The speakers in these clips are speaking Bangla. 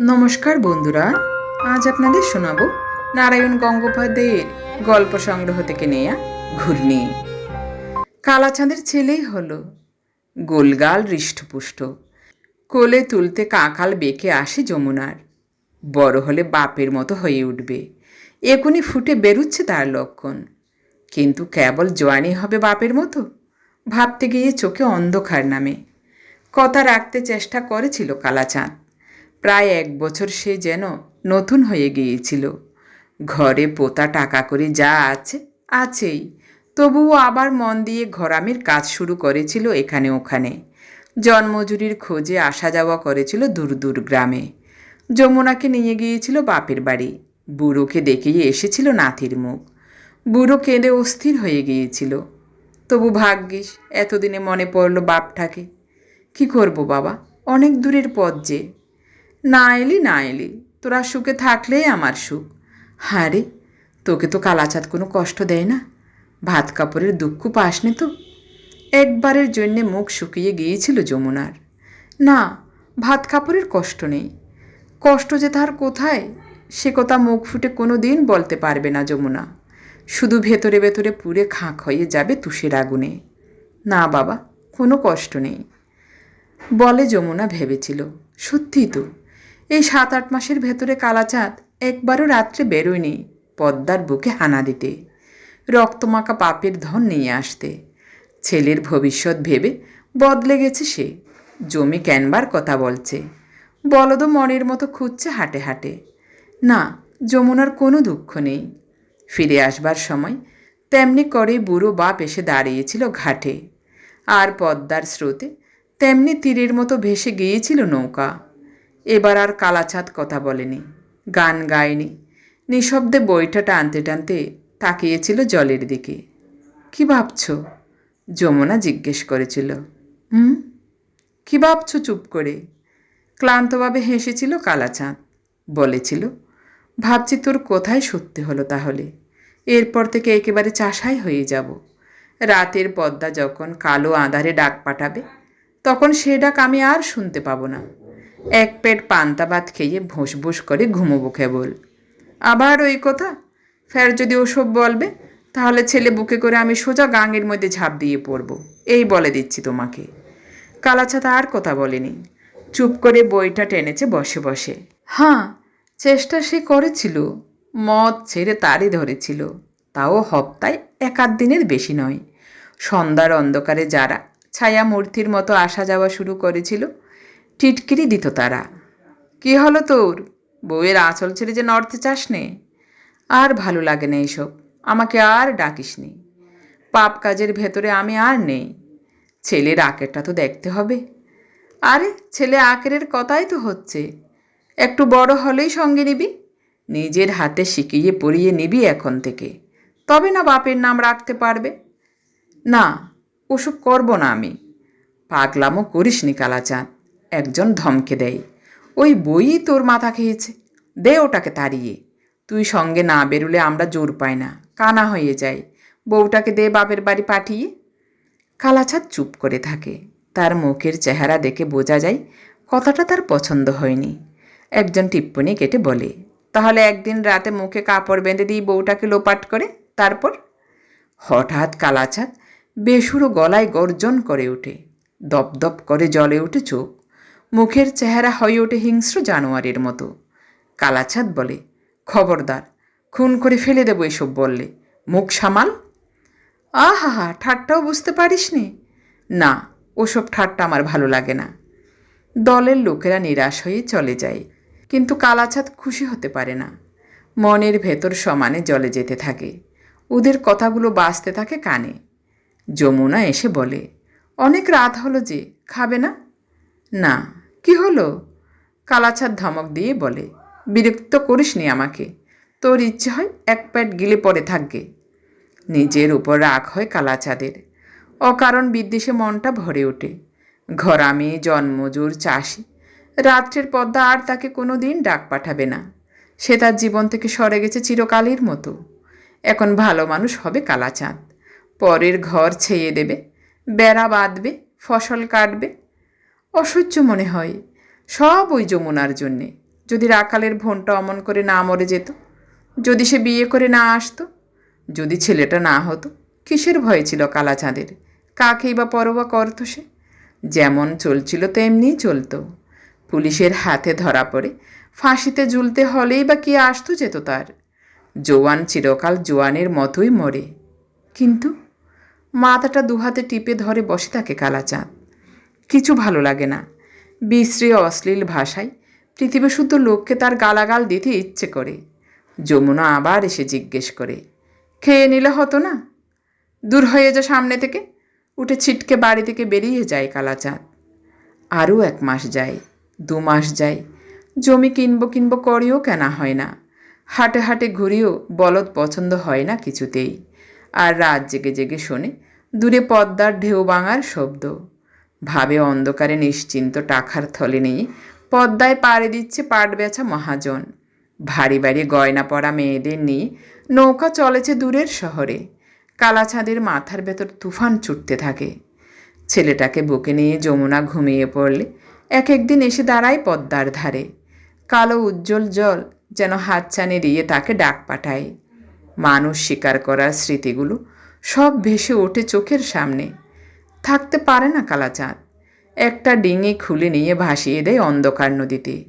নমস্কার বন্ধুরা, আজ আপনাদের শোনাব নারায়ণ গঙ্গোপাধ্যায়ের গল্প সংগ্রহ থেকে নেয়া ঘূর্ণি। কালাচাঁদের ছেলেই হলো গোলগাল হৃষ্টপুষ্ট। কোলে তুলতে কাকাল বেঁকে আসে যমুনার। বড় হলে বাপের মতো হয়ে উঠবে। এখনই ফুটে বেরুচ্ছে তার লক্ষণ। কিন্তু কেবল জোয়ানি হবে বাপের মতো? ভাবতে গিয়ে চোখে অন্ধকার নামে। কথা রাখতে চেষ্টা করেছিল কালাচাঁদ। প্রায় এক বছর সে যেন নতুন হয়ে গিয়েছিল। ঘরে পোতা টাকা করে যা আছে, আছেই। তবুও আবার মন দিয়ে ঘরামির কাজ শুরু করেছিল এখানে ওখানে। জন্মজুরির খোঁজে আসা যাওয়া করেছিল দূর দূর গ্রামে। যমুনাকে নিয়ে গিয়েছিল বাপের বাড়ি। বুড়োকে দেখেই এসেছিল নাতির মুখ। বুড়ো কেঁদে অস্থির হয়ে গিয়েছিল। তবু ভাগ্যিস, এতদিনে মনে পড়ল বাপটাকে। কি করব বাবা? অনেক দূরের পথ যে। না এলি না এলি। তোরা সুখে থাকলেই আমার সুখ। হ্যাঁ রে, তোকে তো কালাচাঁদ কোনো কষ্ট দেয় না। ভাত কাপড়ের দুঃখ পাসনি তো। একবারের জন্যে মুখ শুকিয়ে গিয়েছিল যমুনার। না, ভাত কাপড়ের কষ্ট নেই। কষ্ট যে তার কোথায়, সে কথা মুখ ফুটে কোনো দিন বলতে পারবে না যমুনা। শুধু ভেতরে ভেতরে পুড়ে খাঁক হয়ে যাবে তুষের আগুনে। না বাবা, কোনো কষ্ট নেই। বলে যমুনা ভেবেছিল, সত্যিই তো। এই সাত আট মাসের ভেতরে কালাচাঁদ একবারও রাত্রে বেরোয়নি পদ্মার বুকে হানা দিতে। রক্তমাখা পাপের ধন নিয়ে আসতে। ছেলের ভবিষ্যৎ ভেবে বদলে গেছে সে। জমি ক্যানবার কথা বলছে। বলদ মনের মতো খুঁজছে হাটে হাটে। না, যমুনার কোনো দুঃখ নেই। ফিরে আসবার সময় তেমনি করে বুড়ো বাপ এসে দাঁড়িয়েছিল ঘাটে। আর পদ্মার স্রোতে তেমনি তীরের মতো ভেসে গিয়েছিল নৌকা। এবার আর কালাচাঁদ কথা বলেনি, গান গায়নি, নিঃশব্দে বইটা টানতে টানতে তাকিয়েছিল জলের দিকে। কি ভাবছ? যমুনা জিজ্ঞেস করেছিল। হুম কি ভাবছ চুপ করে? ক্লান্তভাবে হেসেছিল কালাচাঁদ, বলেছিল, ভাবছি তোর কোথায় সত্যি হলো তাহলে? এরপর থেকে একেবারে চাষাই হয়ে যাব। রাতের পদ্মা যখন কালো আঁধারে ডাক পাঠাবে, তখন সে ডাক আমি আর শুনতে পাবো না। এক পেট পান্তা ভাত খেয়ে ভোঁস ভোঁস করে ঘুমোবো কেবল। আবার ওই কথা, ফের যদি ওসব বলবে, তাহলে ছেলে বুকে করে আমি সোজা গাঙের মধ্যে ঝাঁপ দিয়ে পড়ব। এই বলে দিচ্ছি তোমাকে। কালাছাতা আর কথা বলেনি। চুপ করে বইটা টেনেছে বসে বসে। হ্যাঁ চেষ্টা সে করেছিল, মদ ছেড়ে তারই ধরেছিল। তাও হপ্তায় এক আধ দিনের বেশি নয়। সন্ধ্যার অন্ধকারে যারা ছায়া মূর্তির মতো আসা যাওয়া শুরু করেছিল টিটকিরি দিত তারা। কি হলো তোর? বউয়ের আঁচল ছেড়ে যে নড়তে চাস নে আর ভালো লাগে না এইসব আমাকে আর ডাকিস নি পাপ কাজের ভেতরে আমি আর নেই। ছেলের আকেরটা তো দেখতে হবে। আরে, ছেলে আকেরের কথাই তো হচ্ছে। একটু বড় হলেই সঙ্গে নিবি। নিজের হাতে শিখিয়ে পড়িয়ে নিবি এখন থেকে। তবে না বাপের নাম রাখতে পারবে? না, ওসব করব না আমি। পাগলামো করিস নি কালাচাঁদ। একজন ধমকে দেয়, ওই বইই তোর মাথা খেয়েছে, দে ওটাকে তাড়িয়ে। তুই সঙ্গে না বেরুলে আমরা জোর পাই না, কানা হয়ে যাই বউটাকে দে বাপের বাড়ি পাঠিয়ে। কালাচাঁদ চুপ করে থাকে। তার মুখের চেহারা দেখে বোঝা যায়, কথাটা তার পছন্দ হয়নি। একজন টিপ্পনি কেটে বলে, তাহলে একদিন রাতে মুখে কাপড় বেঁধে দিই বউটাকে লোপাট করে, তারপর? হঠাৎ কালাচাঁদ বেসুরো গলায় গর্জন করে ওঠে, দপদপ করে জলে ওঠে চোখ। মুখের চেহারা হয়ে ওঠে হিংস্র জানোয়ারের মতো। কালাচাঁদ বলে, খবরদার, খুন করে ফেলে দেবো এসব বললে। মুখ সামাল? আহাহা, ঠাট্টাও বুঝতে পারিস নি না ওসব ঠাট্টা আমার ভালো লাগে না। দলের লোকেরা নিরাশ হয়ে চলে যায়, কিন্তু কালাচাঁদ খুশি হতে পারে না। মনের ভেতর সমানে জলে যেতে থাকে। ওদের কথাগুলো বাঁচতে থাকে কানে। যমুনা এসে বলে, অনেক রাত হলো যে, খাবে না? না কি হলো? কালাছাদ ধমক দিয়ে বলে, বিরক্ত করিসনি আমাকে। তোর ইচ্ছে হয় এক প্যাট গিলে পড়ে থাকবে। নিজের উপর রাগ হয় কালাচাঁদের অকারণ বিদ্বেষে মনটা ভরে ওঠে। ঘরামি, জন্মজোর, চাষি, রাত্রের পদ্মা আর তাকে কোনো দিন ডাক পাঠাবে না। সে তার জীবন থেকে সরে গেছে চিরকালের মতো। এখন ভালো মানুষ হবে কালাচাঁদ পরের ঘর ছেয়ে দেবে, বেড়া বাঁধবে, ফসল কাটবে অসহ্য মনে হয়। সব ওই যমুনার জন্যে। যদি রাখালের ভনটা অমন করে না মরে যেত, যদি সে বিয়ে করে না আসতো, যদি ছেলেটা না হতো, কিসের ভয় ছিল কালাচাঁদের? কাকেই বা পরোয়া করত সে? যেমন চলছিল তেমনিই চলতো। পুলিশের হাতে ধরা পড়ে, ফাঁসিতে ঝুলতে হলেই বা কি আসতো যেত তার? জোয়ান চিরকাল জোয়ানের মতোই মরে। কিন্তু মাথাটা দুহাতে টিপে ধরে বসে থাকে কালাচাঁদ। কিছু ভালো লাগে না। বিশ্রী অশ্লীল ভাষায় পৃথিবী শুদ্ধ লোককে তার গালাগাল দিতে ইচ্ছে করে। যমুনা আবার এসে জিজ্ঞেস করে, খেয়ে নিলে হতো না? দূর হয়ে যা সামনে থেকে। উঠে ছিটকে বাড়ি থেকে বেরিয়ে যায় কালাচাঁদ। আরও এক মাস যায়, দু মাস যায়। জমি কিনবো কিনবো করেও কেনা হয় না? হাটে হাটে ঘুরিও বলদ পছন্দ হয় না কিছুতেই। আর রাত জেগে জেগে শোনে দূরে পদ্মার ঢেউ ভাঙার শব্দ। ভাবে অন্ধকারে নিশ্চিন্ত টাকার থলে নিয়ে পদ্মায় পাড়ে দিচ্ছে পাট বেচা মহাজন। ভারী ভারী গয়না পরা মেয়েদের নিয়ে নৌকা চলেছে দূরের শহরে, কালাছাদের মাথার ভেতর তুফান ছুটতে থাকে। ছেলেটাকে বুকে নিয়ে যমুনা ঘুমিয়ে পড়লে, এক একদিন এসে দাঁড়ায় পদ্মার ধারে। কালো উজ্জ্বল জল যেন হাতছানি দিয়ে তাকে ডাক পাঠায়। মানুষ শিকার করার স্মৃতিগুলো সব ভেসে ওঠে চোখের সামনে। থাকতে পারে না কালাচাঁদ। একটা ডিঙি খুলে নিয়ে ভাসিয়ে দেয় অন্ধকার নদীতে।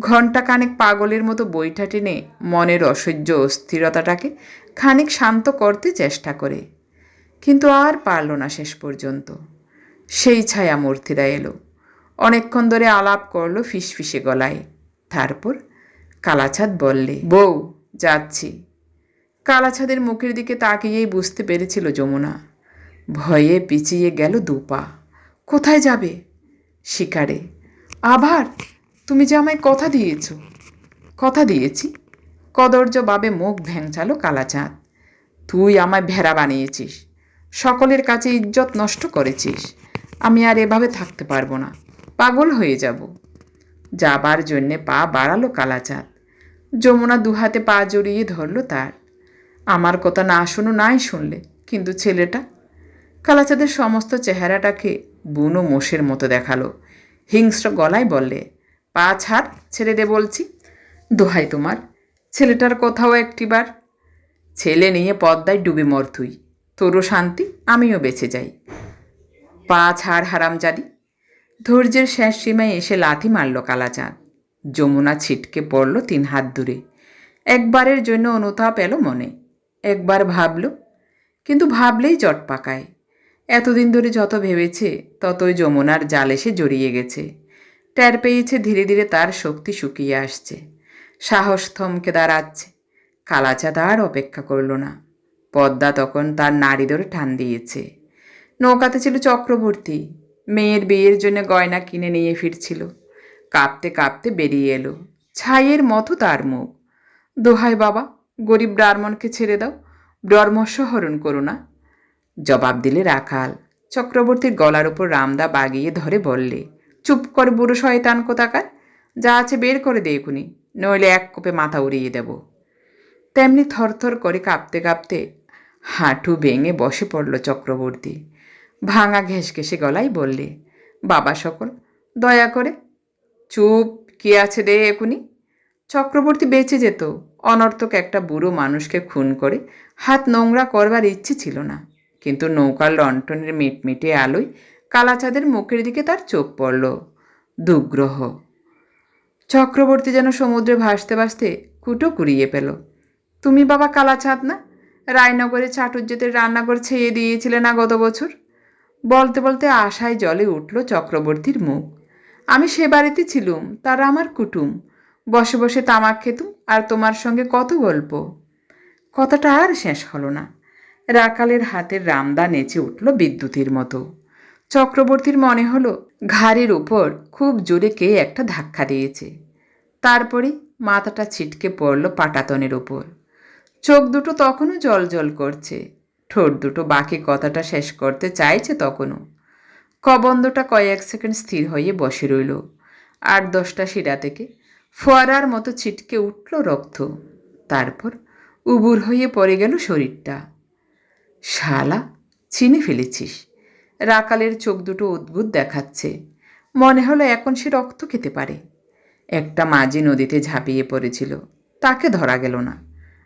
ঘণ্টা কানেক পাগলের মতো বইটা টেনে মনের অসহ্য অস্থিরতাটাকে খানিক শান্ত করতে চেষ্টা করে। কিন্তু আর পারল না শেষ পর্যন্ত। সেই ছায়া মূর্তিরা এলো। অনেকক্ষণ ধরে আলাপ করল ফিসফিসে গলায়। তারপর কালাছাদ বললে, বউ, যাচ্ছি। কালাছাদের মুখের দিকে তাকিয়েই বুঝতে পেরেছিল যমুনা। ভয়ে পিছিয়ে গেল দুপা কোথায় যাবে? শিকারে। আবার তুমি যে আমায় কথা দিয়েছ। কথা দিয়েছি? কদর্য বাবে মুখ ভ্যাংচালো কালাচাঁদ। তুই আমায় ভেড়া বানিয়েছিস। সকলের কাছে ইজ্জত নষ্ট করেছিস। আমি আর এভাবে থাকতে পারব না। পাগল হয়ে যাব। যাবার জন্যে পা বাড়ালো কালাচাঁদ। যমুনা দুহাতে পা জড়িয়ে ধরলো তার। আমার কথা না শুনো, নাই শুনলে। কিন্তু ছেলেটা কালাচাঁদের সমস্ত চেহারাটাকে বুনো মোষের মতো দেখাল। হিংস্র গলায় বললে, পা ছাড়, ছেড়ে দে বলছি। দোহাই তোমার, ছেলেটার কোথাও একটিবার। ছেলে নিয়ে পদ্মায় ডুবে মর তুই। তোরও শান্তি, আমিও বেঁচে যাই। পা ছাড়, হারামজাদি। ধৈর্যের শেষ সীমায় এসে লাথি মারল কালাচাঁদ যমুনা ছিটকে পড়ল তিন হাত দূরে। একবারের জন্য অনুতাপ এলো মনে। একবার ভাবল, কিন্তু ভাবলেই চট পাকায়। এতদিন ধরে যত ভেবেছে, ততই যমুনার জাল এসে জড়িয়ে গেছে। টের পেয়েছে ধীরে ধীরে তার শক্তি শুকিয়ে আসছে। সাহস থমকে দাঁড়াচ্ছে। কালাচাঁদ আর অপেক্ষা করল না। পদ্মা তখন তার নারী ধরে টান দিয়েছে। নৌকাতে ছিল চক্রবর্তী। মেয়ের বিয়ের জন্য গয়না কিনে নিয়ে ফিরছিল। কাঁপতে কাঁপতে বেরিয়ে এলো। ছাইয়ের মতো তার মুখ। দোহাই বাবা, গরিব ব্রাহ্মণকে ছেড়ে দাও। ব্রহ্মস্ব হরণ করো না। জবাব দিলে রাখাল। চক্রবর্তীর গলার উপর রামদা বাগিয়ে ধরে বললে, চুপ কর বুড়ো শয়তান কোথাকার? যা আছে বের করে দে এখুনি, নইলে এক কোপে মাথা উড়িয়ে দেব। তেমনি থরথর করে কাঁপতে কাঁপতে হাঁটু ভেঙে বসে পড়ল চক্রবর্তী। ভাঙা ঘেঁষে গলায় বললে, বাবা সকল, দয়া করে, চুপ, কি আছে দে এখুনি? চক্রবর্তী বেঁচে যেত। অনর্থক একটা বুড়ো মানুষকে খুন করে হাত নোংরা করবার ইচ্ছে ছিল না। কিন্তু নৌকার লণ্ঠনের মিটমিটে আলোয় কালাচাঁদের মুখের দিকে তার চোখ পড়ল। দুগ্রহ। চক্রবর্তী যেন সমুদ্রে ভাসতে ভাসতে কুটো কুড়িয়ে পেল। তুমি বাবা কালাচাঁদ না? রায়নগরে চাটুর্যতের রান্নাঘর ছেয়ে দিয়েছিলে না গত বছর? বলতে বলতে আশায় জলে উঠল চক্রবর্তীর মুখ। আমি সে বাড়িতে ছিলুম, তারা আমার কুটুম। বসে বসে তামাক খেতুম, আর তোমার সঙ্গে কত গল্প? কথাটা আর শেষ হলো না। রাকালের হাতের রামদা নেচে উঠল বিদ্যুতের মতো। চক্রবর্তীর মনে হলো, ঘাড়ের উপর খুব জোরে কে একটা ধাক্কা দিয়েছে। তারপরে মাথাটা ছিটকে পড়ল পাটাতনের উপর। চোখ দুটো তখনও জল জল করছে। ঠোঁট দুটো বাকি কথাটা শেষ করতে চাইছে তখনও। কবন্দটা কয়েক সেকেন্ড স্থির হয়ে বসে রইল। আট দশটা শিরা থেকে ফোয়ারার মতো ছিটকে উঠল রক্ত। তারপর উবুর হয়ে পড়ে গেল শরীরটা। শালা, চিনে ফেলেছিস। রাকালের চোখ দুটো অদ্ভুত দেখাচ্ছে। মনে হলো এখন সে রক্ত খেতে পারে। একটা মাঝি নদীতে ঝাঁপিয়ে পড়েছিল। তাকে ধরা গেল না।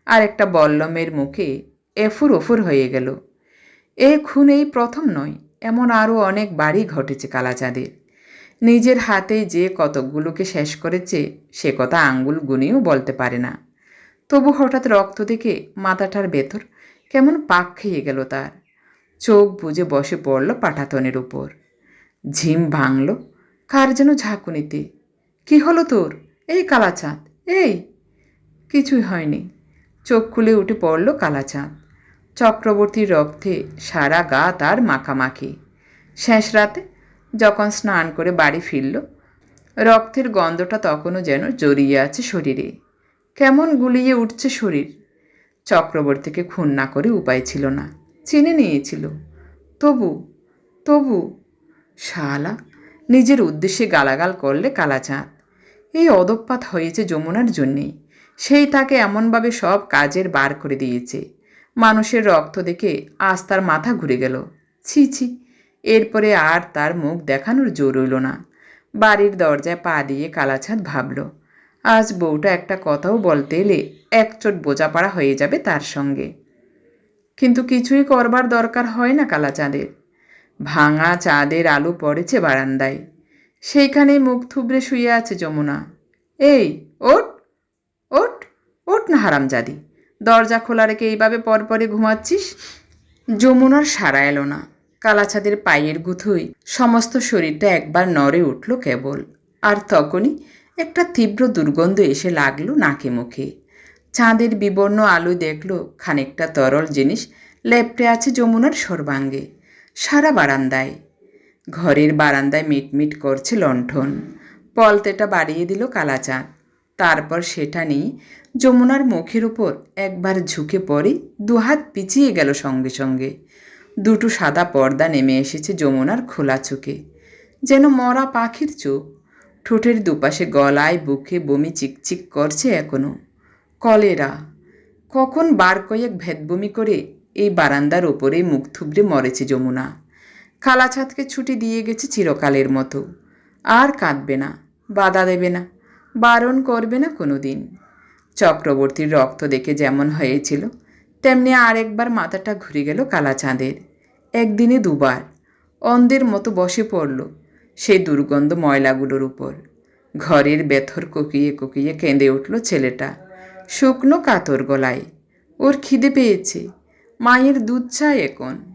আর একটা বল্লমের মুখে এফুর ওফুর হয়ে গেল। এ খুন এই প্রথম নয়, এমন আরও অনেক বাড়ি ঘটেছে কালাচাঁদের। নিজের হাতে যে কতকগুলোকে শেষ করেছে, সে কথা আঙ্গুল গুনেও বলতে পারে না। তবু হঠাৎ রক্ত দেখে মাথাটার ভেতর কেমন পাক খেয়ে গেল তার। চোখ বুজে বসে পড়ল পাঠাতনের উপর। ঝিম ভাঙল, কার যেন ঝাঁকুনিতে। কি হলো তোর? এই কালাচাঁদ, এই! কিছুই হয়নি। চোখ খুলে উঠে পড়ল কালাচাঁদ। চক্রবর্তীর রক্তে সারা গা তার মাখামাখি। শেষ রাতে যখন স্নান করে বাড়ি ফিরল, রক্তের গন্ধটা তখনও যেন জড়িয়ে আছে শরীরে। কেমন গুলিয়ে উঠছে শরীর। চক্রবর্তীকে খুন না করে উপায় ছিল না। চিনে নিয়েছিল। তবু তবু, শালা, নিজের উদ্দেশ্যে গালাগাল করলে কালাচাঁদ। এই অদপ্পাত হয়েছে যমুনার জন্যেই। সেই তাকে এমনভাবে সব কাজের বার করে দিয়েছে। মানুষের রক্ত দেখে আজ তার মাথা ঘুরে গেল। ছি ছি, এরপরে আর তার মুখ দেখানোর জোর রইল না। বাড়ির দরজায় পা দিয়ে কালাছাদ ভাবল আজ বউটা একটা কথাও বলতে এলে একচোট বোঝাপড়া হয়ে যাবে তার সঙ্গে। কিন্তু কিছুই করবার দরকার হয় না কালাচাঁদের ভাঙা চাঁদের আলো পড়েছে বারান্দায়। সেইখানেই মুখ থুবড়ে শুয়ে আছে যমুনা। এই ওট ওট ওট না হারামজাদি। দরজা খোলা রেখে এইভাবে পরপরে ঘুমাচ্ছিস? যমুনার সারা এলো না। কালাছাদের পায়ের গুথুই সমস্ত শরীরটা একবার নড়ে উঠল কেবল। আর তখনই একটা তীব্র দুর্গন্ধ এসে লাগল নাকে মুখে। চাঁদের বিবর্ণ আলো দেখল খানিকটা তরল জিনিস লেপটে আছে যমুনার সর্বাঙ্গে, সারা বারান্দায়। ঘরের বারান্দায় মিটমিট করছে লণ্ঠন। পলতেটা বাড়িয়ে দিল কালাচাঁদ। তারপর সেটা নিয়ে যমুনার মুখের উপর একবার ঝুঁকে পড়ে দুহাত পিছিয়ে গেল সঙ্গে সঙ্গে। দুটো সাদা পর্দা নেমে এসেছে যমুনার খোলা চোখে। যেন মরা পাখির চোখ। ঠোঁটের দুপাশে গলায়, বুকে বমি চিকচিক করছে এখনও। কলেরা, কখন বার কয়েক ভেদবমি করে এই বারান্দার ওপরে মুখ থুবড়ে মরেছে যমুনা। কালাছাদকে ছুটি দিয়ে গেছে চিরকালের মতো। আর কাঁদবে না, বাধা দেবে না, বারণ করবে না কোনো দিন চক্রবর্তীর রক্ত দেখে যেমন হয়েছিল, তেমনি আরেকবার মাথাটা ঘুরে গেল কালাচাঁদের একদিনে দুবার, অন্ধের মতো বসে পড়ল সেই দুর্গন্ধ ময়লাগুলোর উপর। ঘরের বেথর কুকিয়ে কুকিয়ে কেঁদে উঠল ছেলেটা। শুকনো কাতর গলায়, ওর খিদে পেয়েছে। মায়ের দুধ চায় এখন।